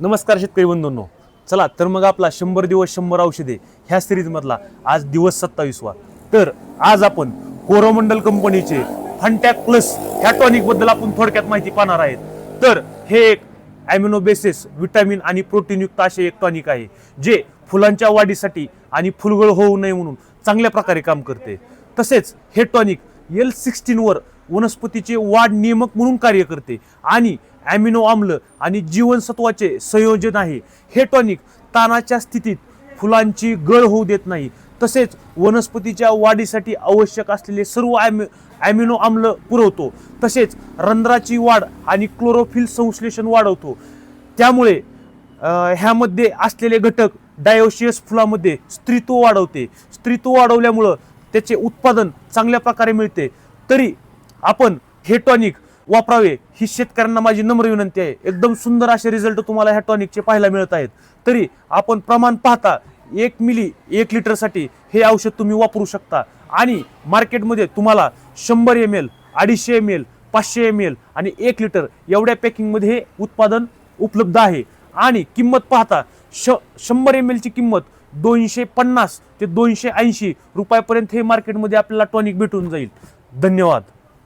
नमस्कार शेतकरी बंधूंनो. चला तर मग आपला शंभर दिवस शंभर औषधे ह्या सिरीजमधला आज दिवस सत्तावीसवा. तर आज आपण कोरोमंडल कंपनीचे फंटॅक प्लस ह्या टॉनिकबद्दल आपण थोडक्यात माहिती पाहणार आहेत. तर हे एक ॲमिनो बेसिस विटॅमिन आणि प्रोटीनयुक्त असे एक टॉनिक आहे जे फुलांच्या वाढीसाठी आणि फुलगळ होऊ नये म्हणून चांगल्या प्रकारे काम करते. तसेच हे टॉनिक एल सिक्स्टीनवर वनस्पतीचे वाढ नियमक म्हणून कार्य करते आणि ॲमिनो आम्ल आणि जीवनसत्वाचे संयोजन आहे. हे टॉनिक ताणाच्या स्थितीत फुलांची गळ होऊ देत नाही. तसेच वनस्पतीच्या वाढीसाठी आवश्यक असलेले सर्व ॲमि ॲमिनो आम्ल पुरवतो. तसेच रंध्राची वाढ आणि क्लोरोफिल संश्लेषण वाढवतो. त्यामुळे ह्यामध्ये असलेले घटक डायोशियस फुलामध्ये स्त्रीत्व वाढवते. स्त्रीत्व वाढवल्यामुळं त्याचे उत्पादन चांगल्या प्रकारे मिळते. तरी आपण हे टॉनिक वापरावे ही शेतकऱ्यांना माझी नम्र विनंती आहे. एकदम सुंदर असे रिझल्ट तुम्हाला ह्या टॉनिकचे पाहायला मिळत आहेत. तरी आपण प्रमाण पाहता एक मिली एक लिटरसाठी हे औषध तुम्ही वापरू शकता. आणि मार्केटमध्ये तुम्हाला शंभर एम एल अडीचशे एम एल पाचशे एम एल आणि एक लिटर एवढ्या पॅकिंगमध्ये हे उत्पादन उपलब्ध आहे. आणि किंमत पाहता श शंभर एम एलची किंमत दोनशे पन्नास ते दोनशे ऐंशी रुपयापर्यंत हे मार्केटमध्ये आपल्याला टॉनिक भेटून जाईल. धन्यवाद.